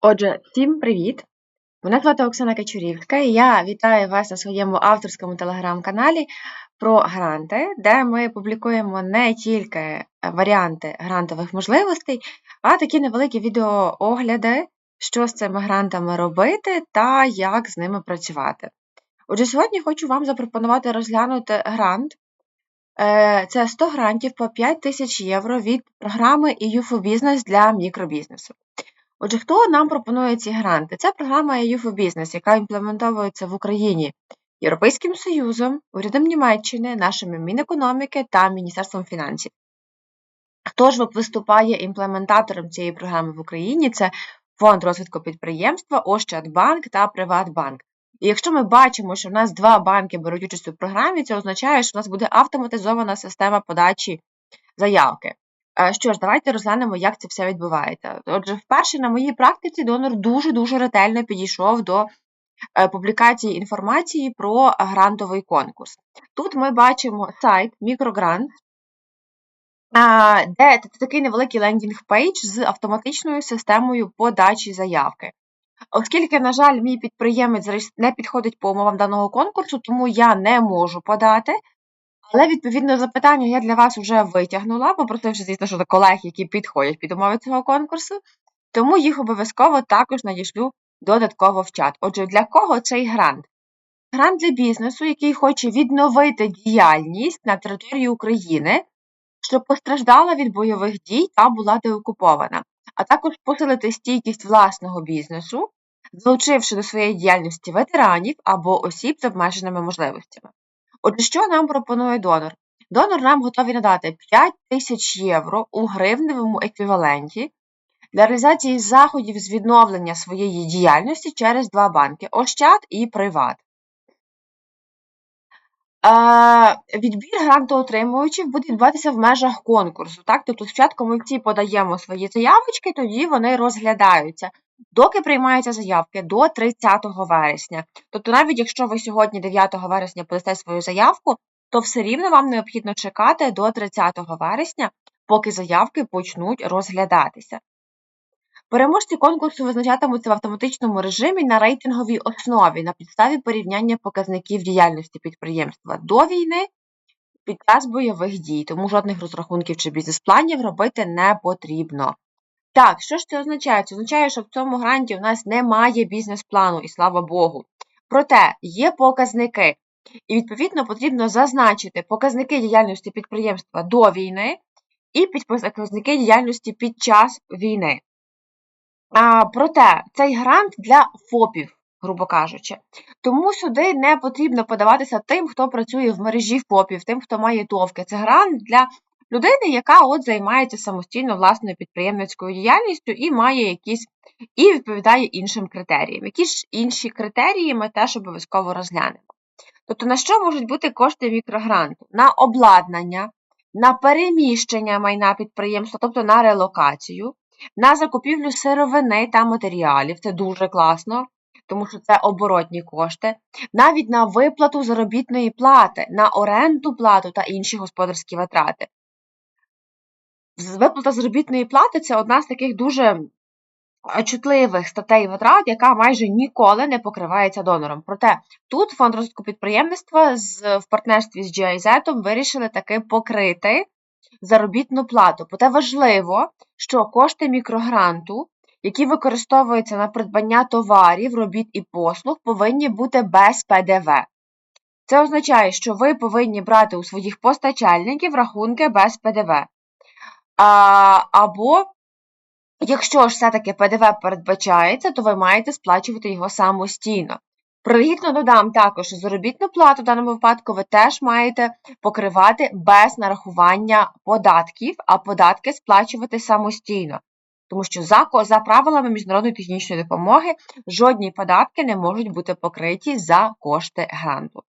Отже, всім привіт! Мене звати Оксана Качурівська, і я вітаю вас на своєму авторському телеграм-каналі про гранти, де ми публікуємо не тільки варіанти грантових можливостей, а такі невеликі відеоогляди, що з цими грантами робити та як з ними працювати. Отже, сьогодні хочу вам запропонувати розглянути грант. Е, це 100 грантів по 5 тисяч євро від програми EU for Business для мікробізнесу. Отже, хто нам пропонує ці гранти? Це програма EU for Business, яка імплементовується в Україні Європейським Союзом, урядом Німеччини, нашими Мінекономіки та Міністерством фінансів. Хто ж виступає імплементатором цієї програми в Україні? Це Фонд розвитку підприємства, Ощадбанк та Приватбанк. І якщо ми бачимо, що в нас два банки беруть участь у програмі, це означає, що у нас буде автоматизована система подачі заявки. Е, що ж, давайте розглянемо, як це все відбувається. Отже, вперше на моїй практиці донор дуже-дуже ретельно підійшов до е, публікації інформації про грантовий конкурс. Тут ми бачимо сайт Мікрогрант, де це такий невеликий лендінг-пейдж з автоматичною системою подачі заявки. Оскільки, на жаль, мій підприємець не підходить по умовам даного конкурсу, тому я не можу подати. Але, відповідно, запитання я для вас вже витягнула, попросивши, звісно, що до колег, які підходять під умови цього конкурсу, тому їх обов'язково також надішлю додатково в чат. Отже, для кого цей грант? Грант для бізнесу, який хоче відновити діяльність на території України, що постраждала від бойових дій та була деокупована, а також посилити стійкість власного бізнесу, залучивши до своєї діяльності ветеранів або осіб з обмеженими можливостями. Отже, що нам пропонує донор? Донор нам готовий надати 5 тисяч євро у гривневому еквіваленті для реалізації заходів з відновлення своєї діяльності через два банки Ощад і Приват. Відбір грантоотримувачів буде відбуватися в межах конкурсу. Так? Тобто, спочатку ми всі подаємо свої заявочки, тоді вони розглядаються доки приймаються заявки до 30 вересня. Тобто, навіть якщо ви сьогодні, 9 вересня, подасте свою заявку, то все рівно вам необхідно чекати до 30 вересня, поки заявки почнуть розглядатися. Переможці конкурсу визначатимуться в автоматичному режимі на рейтинговій основі на підставі порівняння показників діяльності підприємства до війни під час бойових дій, тому жодних розрахунків чи бізнес-планів робити не потрібно. Так, що ж це означає? Це означає, що в цьому гранті у нас немає бізнес-плану, і слава Богу. Проте є показники, і, відповідно, потрібно зазначити показники діяльності підприємства до війни і показники діяльності під час війни. А, Проте цей грант для ФОПів, грубо кажучи. Тому сюди не потрібно подаватися тим, хто працює в мережі ФОПів, тим, хто має товки. Це грант для людини, яка от займається самостійно власною підприємницькою діяльністю і має якісь, і відповідає іншим критеріям. Які ж інші критерії ми теж обов'язково розглянемо. Тобто, на що можуть бути кошти мікрогранту? На обладнання, на переміщення майна підприємства, тобто на релокацію, на закупівлю сировини та матеріалів, це дуже класно. Тому що це оборотні кошти, навіть на виплату заробітної плати, на оренду плату та інші господарські витрати. Виплата заробітної плати це одна з таких дуже чутливих статей витрат, яка майже ніколи не покривається донором. Проте тут фонд розвитку підприємництва в партнерстві з GIZ вирішили таки покрити заробітну плату. Проте важливо, що кошти мікрогранту, які використовуються на придбання товарів, робіт і послуг, повинні бути без ПДВ. Це означає, що ви повинні брати у своїх постачальників рахунки без ПДВ. А, Або, якщо ж все-таки ПДВ передбачається, то ви маєте сплачувати його самостійно. Пригідно додам також, що заробітну плату в даному випадку ви теж маєте покривати без нарахування податків, а податки сплачувати самостійно. Тому що за за правилами міжнародної технічної допомоги жодні податки не можуть бути покриті за кошти гранту.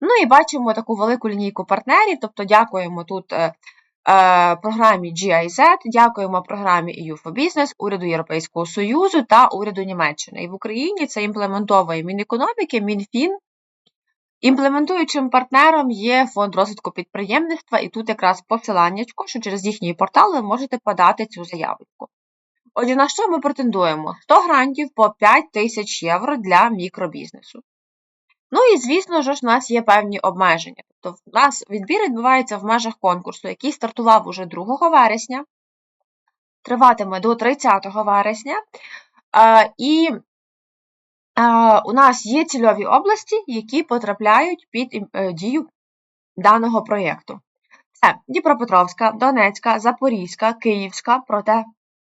Ну і бачимо таку велику лінійку партнерів, тобто дякуємо тут Е, програмі GIZ, дякуємо програмі EU for Business, уряду Європейського Союзу та уряду Німеччини. І в Україні це імплементовує Мінекономіки, Мінфін. Імплементуючим партнером є фонд розвитку підприємництва, і тут якраз посилання, що через їхній портал ви можете подати цю заявочку. Отже, на що ми претендуємо? 100 грантів по 5 тисяч євро для мікробізнесу. Ну і, звісно ж, у нас є певні обмеження. Тобто, в нас відбір відбувається в межах конкурсу, який стартував уже 2 вересня, триватиме до 30 вересня. Е, І е, у нас є цільові області, які потрапляють під е, дію даного проєкту. Це Дніпропетровська, Донецька, Запорізька, Київська, проте,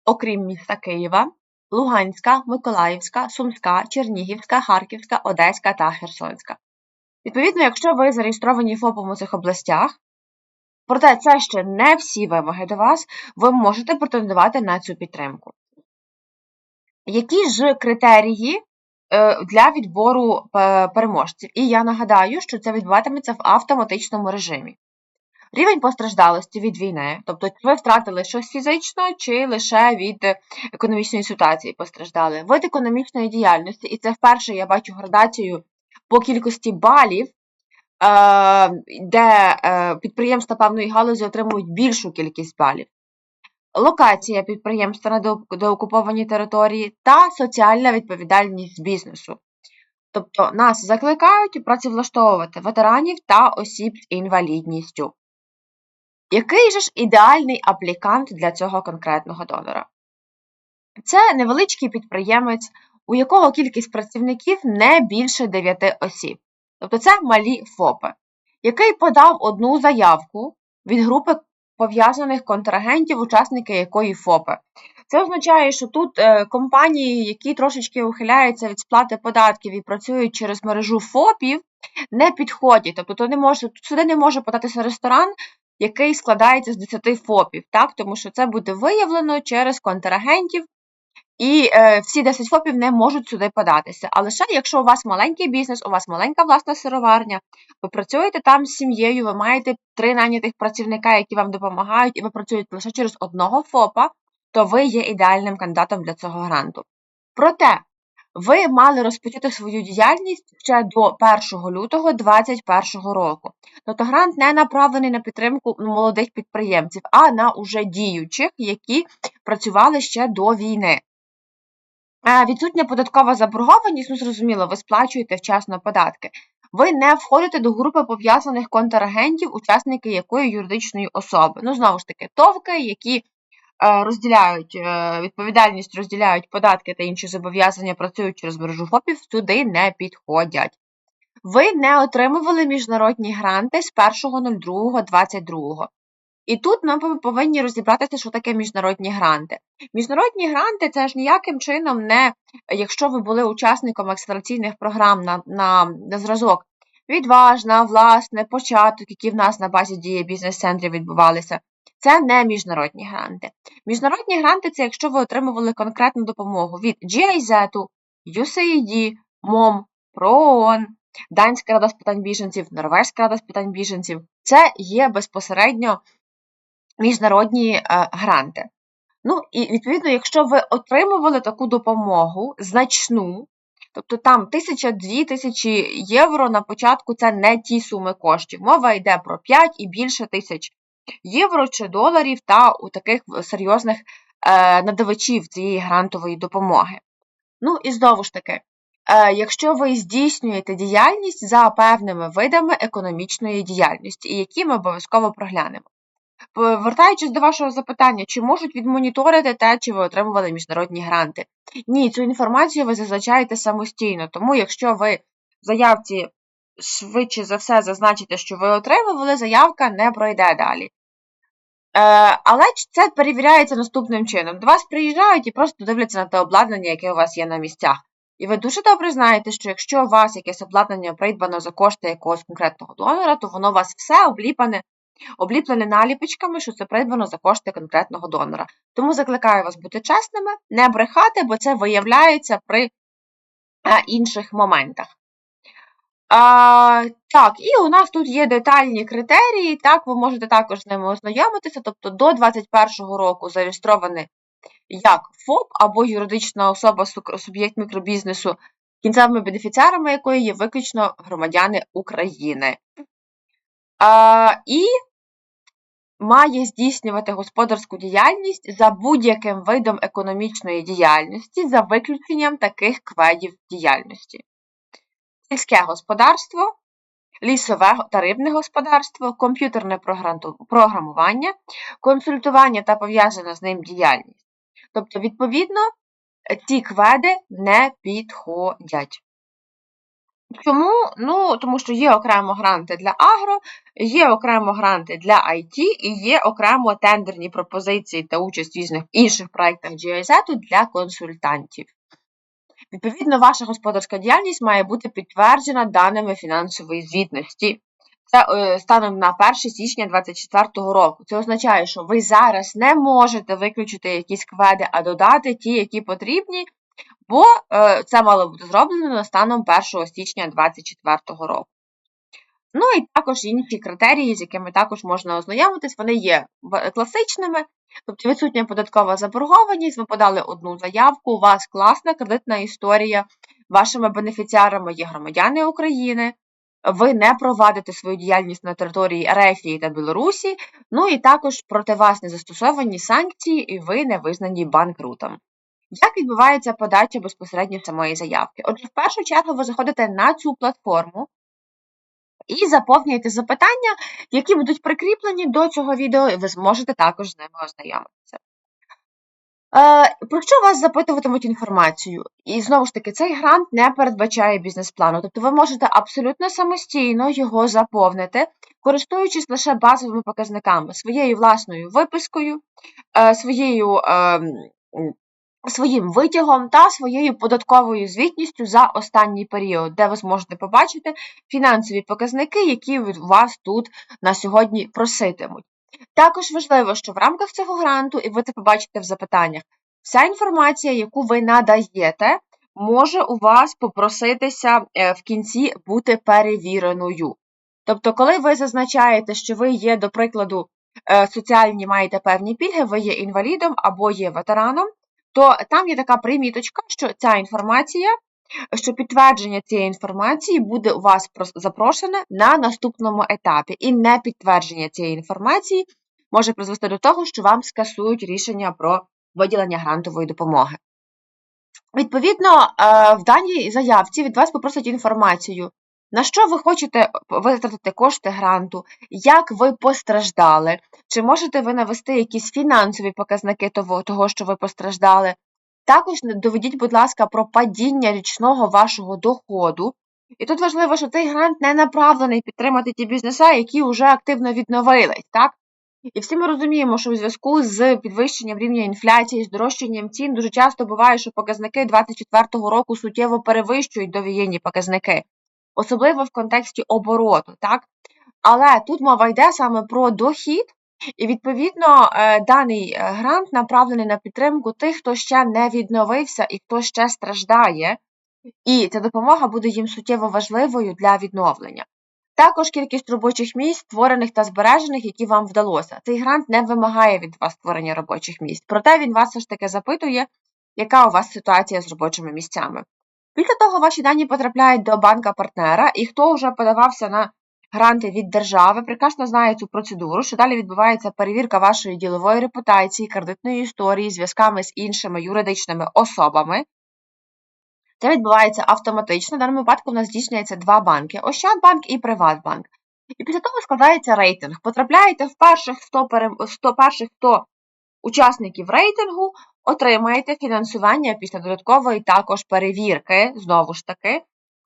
окрім міста Києва, Луганська, Миколаївська, Сумська, Чернігівська, Харківська, Одеська та Херсонська. Відповідно, якщо ви зареєстровані ФОПом у цих областях, проте це ще не всі вимоги до вас, ви можете претендувати на цю підтримку. Які ж критерії е, для відбору е, переможців? І я нагадаю, що це відбуватиметься в автоматичному режимі. Рівень постраждалості від війни, тобто ви втратили щось фізично, чи лише від економічної ситуації постраждали. Вид економічної діяльності, і це вперше я бачу градацію по кількості балів, е, де е, підприємства певної галузі отримують більшу кількість балів. Локація підприємства на деокупованій території та соціальна відповідальність бізнесу. Тобто нас закликають працевлаштовувати ветеранів та осіб з інвалідністю. Який же ж ідеальний аплікант для цього конкретного донора? Це невеличкий підприємець, у якого кількість працівників не більше 9 осіб. Тобто це малі ФОПи, який подав одну заявку від групи пов'язаних контрагентів, учасники якої ФОПи. Це означає, що тут е, компанії, які трошечки ухиляються від сплати податків і працюють через мережу ФОПів, не підходять. Тобто то не може, сюди не може податися ресторан, який складається з 10 ФОПів, так? тому що це буде виявлено через контрагентів, і е, всі 10 ФОПів не можуть сюди податися. А лише якщо у вас маленький бізнес, у вас маленька власна сироварня, ви працюєте там з сім'єю, ви маєте три найнятих працівника, які вам допомагають, і ви працюєте лише через одного ФОПа, то ви є ідеальним кандидатом для цього гранту. Проте, ви мали розпочати свою діяльність ще до 1 лютого 2021 року. Тобто грант не направлений на підтримку молодих підприємців, а на уже діючих, які працювали ще до війни. Е, Відсутня податкова заборгованість, ну зрозуміло, ви сплачуєте вчасно податки. Ви не входите до групи пов'язаних контрагентів, учасники якої юридичної особи. Ну, знову ж таки, товки, які е, розділяють е, відповідальність, розділяють податки та інші зобов'язання, працюють через мережу ФОПів, сюди не підходять. Ви не отримували міжнародні гранти з 1.02.22. І тут ми повинні розібратися, що таке міжнародні гранти. Міжнародні гранти це ж ніяким чином не, якщо ви були учасником акселераційних програм на, на, на зразок відважна, власне, початок, які в нас на базі дії бізнес-центрів відбувалися. Це не міжнародні гранти. Міжнародні гранти це якщо ви отримували конкретну допомогу від GIZ, USAID, МОМ, ПРООН, Данська рада з питань біженців, Норвезька рада з питань біженців. Це є безпосередньо міжнародні е, гранти. Ну і відповідно, якщо ви отримували таку допомогу значну, тобто там тисяча дві тисячі євро на початку це не ті суми коштів. Мова йде про 5 і більше тисяч євро чи доларів та у таких серйозних е, надавачів цієї грантової допомоги. Ну і знову ж таки, е, якщо ви здійснюєте діяльність за певними видами економічної діяльності, які ми обов'язково проглянемо. Вертаючись до вашого запитання, чи можуть відмоніторити те, чи ви отримували міжнародні гранти? Ні, цю інформацію ви зазначаєте самостійно, тому якщо ви в заявці швидше за все зазначите, що ви отримували, заявка не пройде далі. Е, але це перевіряється наступним чином. До вас приїжджають і просто дивляться на те обладнання, яке у вас є на місцях. І ви дуже добре знаєте, що якщо у вас якесь обладнання придбано за кошти якогось конкретного донора, то воно у вас все обліпане обліплене наліпочками, що це придбано за кошти конкретного донора. Тому закликаю вас бути чесними, не брехати, бо це виявляється при інших моментах. А, Так, і у нас тут є детальні критерії, так, ви можете також з ними ознайомитися, тобто до 2021 року зареєстровані як ФОП або юридична особа суб'єкт мікробізнесу, кінцевими бенефіціарами якої є виключно громадяни України. А, І має здійснювати господарську діяльність за будь-яким видом економічної діяльності, за виключенням таких кведів діяльності: сільське господарство, лісове та рибне господарство, комп'ютерне програмування, консультування та пов'язана з ним діяльність. Тобто, відповідно, ці кведи не підходять. Чому? Ну, тому що є окремо гранти для агро, є окремо гранти для IT і є окремо тендерні пропозиції та участь в різних інших проєктах GIZ для консультантів. Відповідно, ваша господарська діяльність має бути підтверджена даними фінансової звітності. Це станом на 1 січня 2024 року. Це означає, що ви зараз не можете виключити якісь кведи, а додати ті, які потрібні, бо е, це мало бути зроблено станом 1 січня 2024 року. Ну і також інші критерії, з якими також можна ознайомитись, вони є класичними, тобто відсутня податкова заборгованість, ви подали одну заявку, у вас класна кредитна історія, вашими бенефіціарами є громадяни України, ви не провадите свою діяльність на території Ерефії та Білорусі, ну і також проти вас не застосовані санкції, і ви не визнані банкрутом. Як відбувається подача безпосередньо самої заявки? Отже, в першу чергу ви заходите на цю платформу і заповнюєте запитання, які будуть прикріплені до цього відео, і ви зможете також з ними ознайомитися. Е, про що вас запитуватимуть інформацію? І знову ж таки, цей грант не передбачає бізнес-плану, тобто ви можете абсолютно самостійно його заповнити, користуючись лише базовими показниками, своєю власною випискою, е, своєю, е, м, своїм витягом та своєю податковою звітністю за останній період, де ви зможете побачити фінансові показники, які від вас тут на сьогодні проситимуть. Також важливо, що в рамках цього гранту, і ви це побачите в запитаннях, вся інформація, яку ви надаєте, може у вас попроситися е, в кінці бути перевіреною. Тобто, коли ви зазначаєте, що ви є, до прикладу, е, соціальні маєте певні пільги, ви є інвалідом або є ветераном, то там є така приміточка, що ця інформація, що підтвердження цієї інформації буде у вас запрошене на наступному етапі, і не підтвердження цієї інформації може призвести до того, що вам скасують рішення про виділення грантової допомоги. Відповідно, е, в даній заявці від вас попросять інформацію, на що ви хочете витратити кошти гранту, як ви постраждали, чи можете ви навести якісь фінансові показники того, того що ви постраждали. Також доведіть, будь ласка, про падіння річного вашого доходу. І тут важливо, що цей грант не направлений підтримати ті бізнеса, які вже активно відновились, так? І всі ми розуміємо, що у зв'язку з підвищенням рівня інфляції, здорожчанням цін дуже часто буває, що показники 2024 року суттєво перевищують довоєнні показники, особливо в контексті обороту, так? Але тут мова йде саме про дохід, і відповідно е, даний е, грант направлений на підтримку тих, хто ще не відновився і хто ще страждає, і ця допомога буде їм суттєво важливою для відновлення. Також кількість робочих місць, створених та збережених, які вам вдалося. Цей грант не вимагає від вас створення робочих місць, проте він вас все ж таки запитує, яка у вас ситуація з робочими місцями. Після того ваші дані потрапляють до банка партнера, і хто вже подавався на гранти від держави, прекрасно знає цю процедуру, що далі відбувається перевірка вашої ділової репутації, кредитної історії, зв'язками з іншими юридичними особами. Це відбувається автоматично. В даному випадку в нас здійснюється два банки: Ощадбанк і Приватбанк. І після того складається рейтинг. Потрапляєте в перших 100, 100 перших 100 учасників рейтингу, отримаєте фінансування після додаткової також перевірки, знову ж таки,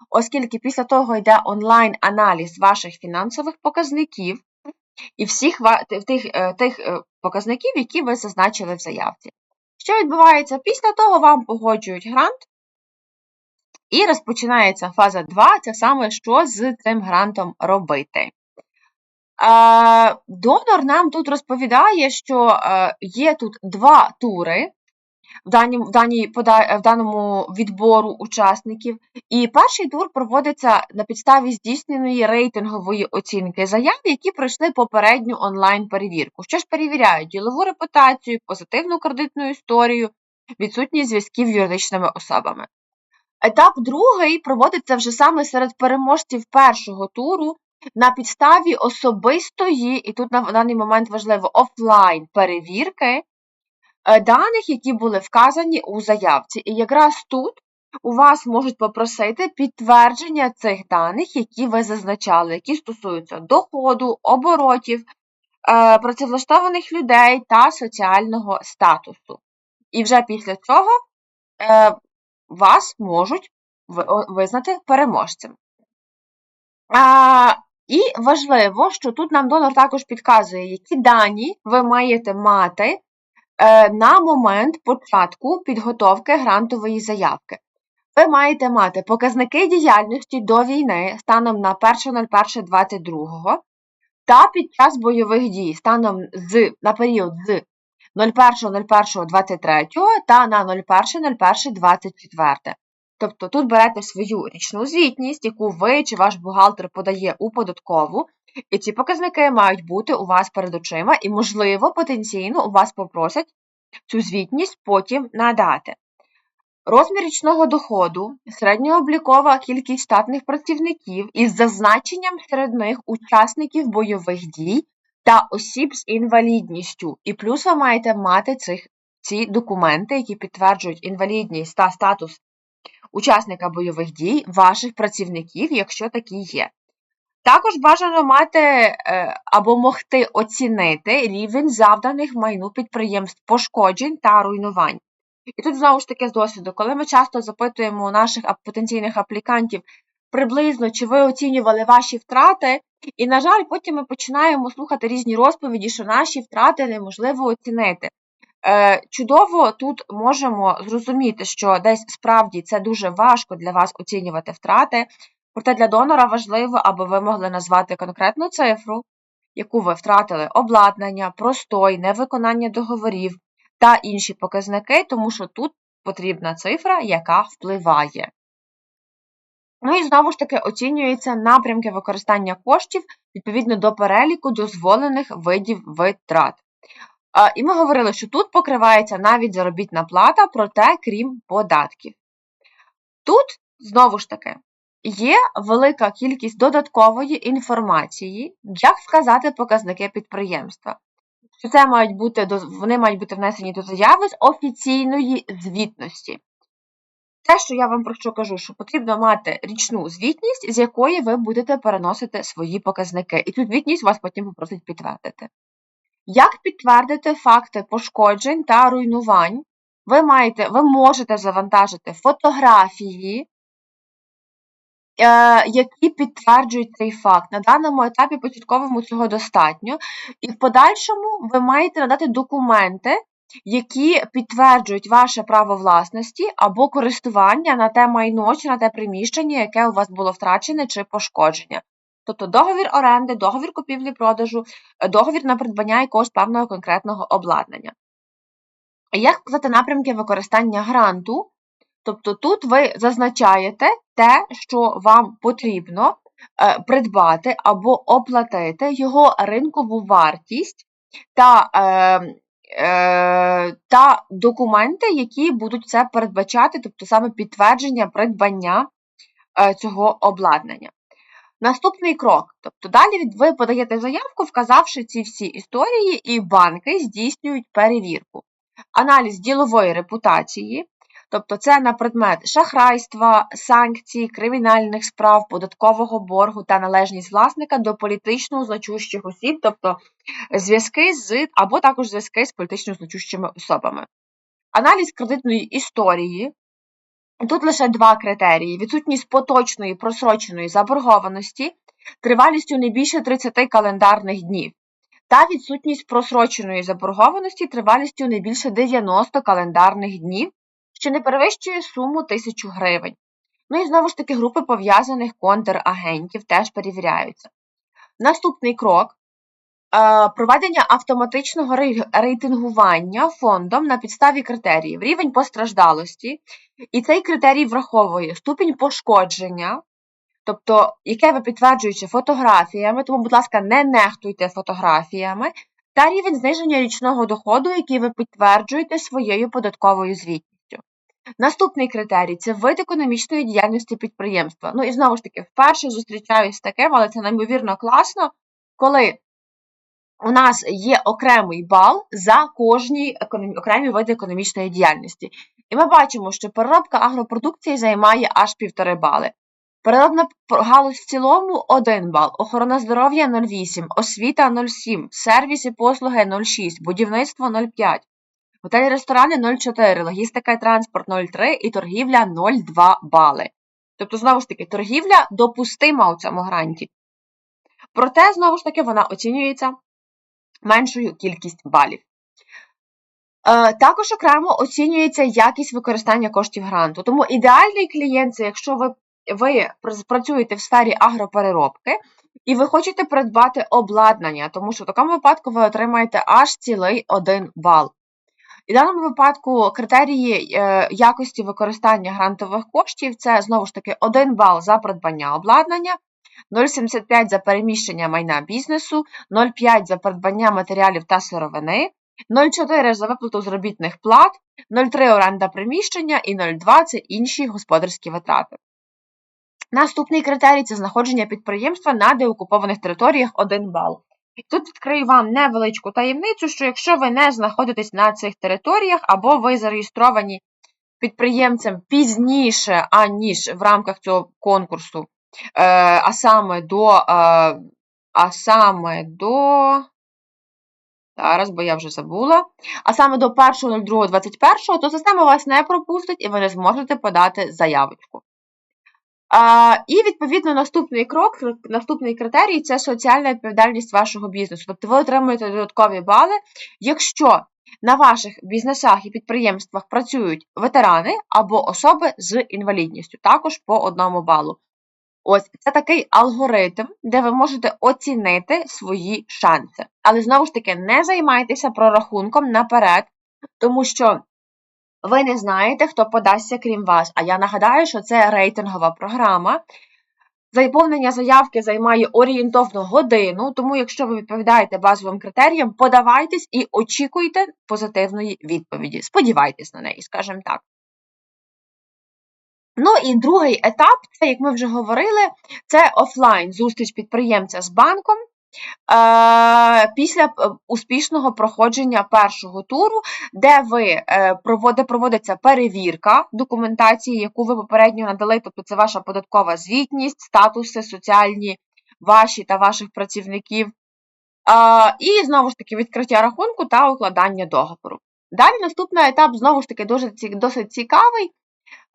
оскільки після того йде онлайн-аналіз ваших фінансових показників і всіх тих, е, тих е, показників, які ви зазначили в заявці. Що відбувається? Після того вам погоджують грант, і розпочинається фаза 2, це саме що з цим грантом робити. Донор нам тут розповідає, що е, є тут два тури в, даній, в, даній, в даному відбору учасників. І перший тур проводиться на підставі здійсненої рейтингової оцінки заяв, які пройшли попередню онлайн-перевірку. Що ж перевіряють? Ділову репутацію, позитивну кредитну історію, відсутність зв'язків з юридичними особами. Етап другий проводиться вже саме серед переможців першого туру, на підставі особистої, і тут на даний момент важливо офлайн перевірки е, даних, які були вказані у заявці. І якраз тут у вас можуть попросити підтвердження цих даних, які ви зазначали, які стосуються доходу, оборотів, е, працевлаштованих людей та соціального статусу. І вже після цього е, вас можуть визнати переможцем. І важливо, що тут нам донор також підказує, які дані ви маєте мати е, на момент початку підготовки грантової заявки. Ви маєте мати показники діяльності до війни станом на 1.01.22 та під час бойових дій станом з, на період з 01.01.23 та на 01.01.24. Тобто тут берете свою річну звітність, яку ви чи ваш бухгалтер подає у податкову, і ці показники мають бути у вас перед очима, і, можливо, потенційно у вас попросять цю звітність потім надати. Розмір річного доходу, середньооблікова кількість штатних працівників із зазначенням серед них учасників бойових дій та осіб з інвалідністю. І плюс ви маєте мати цих, ці документи, які підтверджують інвалідність та статус учасника бойових дій, ваших працівників, якщо такі є. Також бажано мати е, або могти оцінити рівень завданих майну підприємств пошкоджень та руйнувань. І тут знову ж таки з досвіду, коли ми часто запитуємо у наших потенційних аплікантів приблизно, чи ви оцінювали ваші втрати, і, на жаль, потім ми починаємо слухати різні розповіді, що наші втрати неможливо оцінити. Е, чудово тут можемо зрозуміти, що десь справді це дуже важко для вас оцінювати втрати, проте для донора важливо, аби ви могли назвати конкретну цифру, яку ви втратили обладнання, простой, невиконання договорів та інші показники, тому що тут потрібна цифра, яка впливає. Ну і знову ж таки оцінюються напрямки використання коштів відповідно до переліку дозволених видів витрат. І ми говорили, що тут покривається навіть заробітна плата, проте крім податків. Тут, знову ж таки, є велика кількість додаткової інформації, як вказати показники підприємства. Що це мають бути, Вони мають бути внесені до заяви з офіційної звітності. Те, що я вам про що кажу, що потрібно мати річну звітність, з якої ви будете переносити свої показники. І цю звітність вас потім попросить підтвердити. Як підтвердити факти пошкоджень та руйнувань? Ви маєте, ви можете завантажити фотографії, е, які підтверджують цей факт. На даному етапі початковому цього достатньо. І в подальшому ви маєте надати документи, які підтверджують ваше право власності або користування на те майно чи на те приміщення, яке у вас було втрачене чи пошкодження. Тобто договір оренди, договір купівлі-продажу, е, договір на придбання якогось певного конкретного обладнання. Як вказати напрямки використання гранту? Тобто тут ви зазначаєте те, що вам потрібно е, придбати або оплатити його ринкову вартість та е, та документи, які будуть це передбачати, тобто саме підтвердження придбання цього обладнання. Наступний крок. Тобто далі ви подаєте заявку, вказавши ці всі історії, і банки здійснюють перевірку. Аналіз ділової репутації, тобто це на предмет шахрайства, санкцій, кримінальних справ, податкового боргу та належність власника до політично значущих осіб, тобто зв'язки з або також зв'язки з політично значущими особами. Аналіз кредитної історії, Тут лише два критерії: відсутність поточної просроченої заборгованості тривалістю не більше 30 календарних днів, та відсутність просроченої заборгованості тривалістю не більше 90 календарних днів, що не перевищує суму 1000 гривень. Ну і знову ж таки групи пов'язаних контрагентів теж перевіряються. Наступний крок проведення автоматичного рейтингування фондом на підставі критеріїв, рівень постраждалості, і цей критерій враховує ступінь пошкодження, тобто, яке ви підтверджуєте фотографіями, тому, будь ласка, не нехтуйте фотографіями, та рівень зниження річного доходу, який ви підтверджуєте своєю податковою звітністю. Наступний критерій це вид економічної діяльності підприємства. Ну і знову ж таки, вперше зустрічаюсь з таким, але це неймовірно класно, коли у нас є окремий бал за кожні окремі види економічної діяльності. І ми бачимо, що переробка агропродукції займає аж півтори бали. Переробна галузь в цілому 1 бал, охорона здоров'я 0,8, освіта 0,7, сервіс і послуги 0,6, будівництво 0,5, готелі ресторани 0,4, логістика і транспорт 0,3 і торгівля 0,2 бали. Тобто, знову ж таки, торгівля допустима у цьому гранті. Проте, знову ж таки, вона оцінюється меншою кількість балів. Е, Також окремо оцінюється якість використання коштів гранту. Тому ідеальний клієнт це якщо ви, ви працюєте в сфері агропереробки і ви хочете придбати обладнання, тому що в такому випадку ви отримаєте аж цілий 1 бал. І в даному випадку критерії е, якості використання грантових коштів це знову ж таки 1 бал за придбання обладнання, 0,75 за переміщення майна бізнесу, 0,5 за придбання матеріалів та сировини, 0,4 за виплату заробітних плат, 0,3 оренда приміщення і 0,2 це інші господарські витрати. Наступний критерій це знаходження підприємства на деокупованих територіях 1 бал. Тут відкрию вам невеличку таємницю, що якщо ви не знаходитесь на цих територіях або ви зареєстровані підприємцем пізніше, аніж в рамках цього конкурсу, а саме до, е, а саме до. Зараз, бо я вже забула. А саме до 1.02.21, то система вас не пропустить і ви не зможете подати заявочку. А, і, відповідно, наступний крок, наступний критерій це соціальна відповідальність вашого бізнесу. Тобто ви отримуєте додаткові бали, якщо на ваших бізнесах і підприємствах працюють ветерани або особи з інвалідністю, також по одному балу. Ось це такий алгоритм, де ви можете оцінити свої шанси. Але знову ж таки, не займайтеся прорахунком наперед, тому що ви не знаєте, хто подасться крім вас. А я нагадаю, що це рейтингова програма. Заповнення заявки займає орієнтовно годину, тому якщо ви відповідаєте базовим критеріям, подавайтесь і очікуйте позитивної відповіді. Сподівайтесь на неї, скажімо так. Ну і другий етап, це, як ми вже говорили, це офлайн зустріч підприємця з банком. Е, Після е, успішного проходження першого туру, де ви е, проводи, проводиться перевірка документації, яку ви попередньо надали, тобто це ваша податкова звітність, статуси соціальні ваші та ваших працівників, Е, і знову ж таки відкриття рахунку та укладання договору. Далі наступний етап знову ж таки дуже досить цікавий.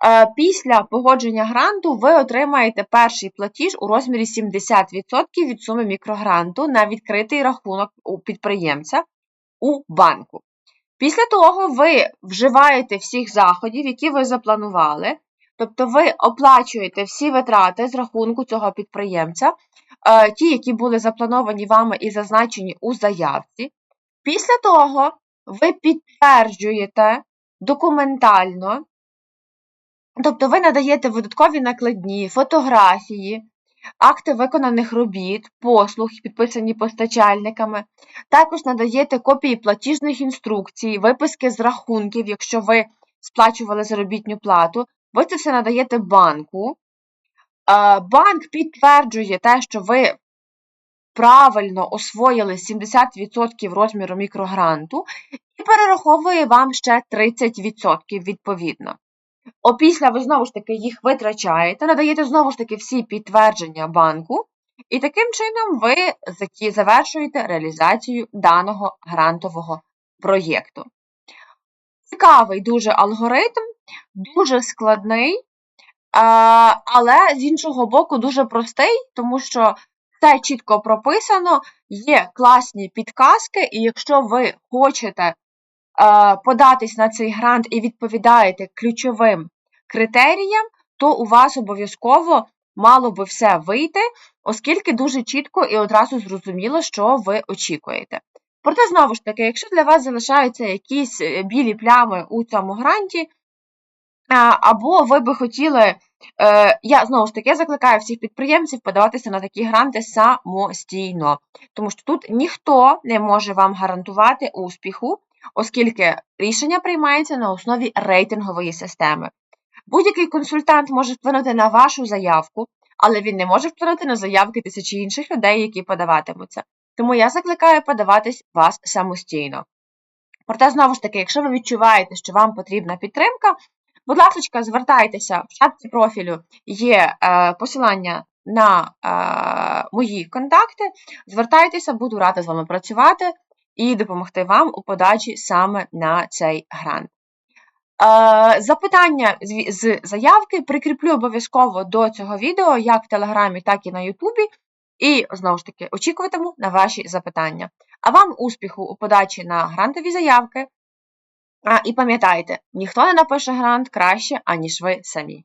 Е, Після погодження гранту ви отримаєте перший платіж у розмірі 70% від суми мікрогранту на відкритий рахунок у підприємця у банку. Після того ви вживаєте всіх заходів, які ви запланували, тобто ви оплачуєте всі витрати з рахунку цього підприємця, е, ті, які були заплановані вами і зазначені у заявці. Після того ви підтверджуєте документально Тобто ви надаєте видаткові накладні, фотографії, акти виконаних робіт, послуг, підписані постачальниками. Також надаєте копії платіжних інструкцій, виписки з рахунків, якщо ви сплачували заробітню плату. Ви це все надаєте банку. Банк підтверджує те, що ви правильно освоїли 70% розміру мікрогранту і перераховує вам ще 30% відповідно. Опісля ви знову ж таки їх витрачаєте, надаєте знову ж таки всі підтвердження банку, і таким чином ви завершуєте реалізацію даного грантового проєкту. Цікавий дуже алгоритм, дуже складний, але з іншого боку дуже простий, тому що все чітко прописано, є класні підказки, і якщо ви хочете податись на цей грант і відповідаєте ключовим критеріям, то у вас обов'язково мало би все вийти, оскільки дуже чітко і одразу зрозуміло, що ви очікуєте. Проте, знову ж таки, якщо для вас залишаються якісь е, білі плями у цьому гранті, або ви би хотіли, е, я знову ж таки закликаю всіх підприємців подаватися на такі гранти самостійно, тому що тут ніхто не може вам гарантувати успіху, оскільки рішення приймається на основі рейтингової системи. Будь-який консультант може вплинути на вашу заявку, але він не може вплинути на заявки тисячі інших людей, які подаватимуться. Тому я закликаю подаватись вас самостійно. Проте, знову ж таки, якщо ви відчуваєте, що вам потрібна підтримка, будь ласка, звертайтеся в шапці профілю є е, посилання на е, мої контакти. Звертайтеся, буду рада з вами працювати і допомогти вам у подачі саме на цей грант. Е, Запитання з- заявки прикріплю обов'язково до цього відео, як в Телеграмі, так і на Ютубі. І знову ж таки очікуватиму на ваші запитання. А вам успіху у подачі на грантові заявки. А, і пам'ятайте, ніхто не напише грант краще, аніж ви самі.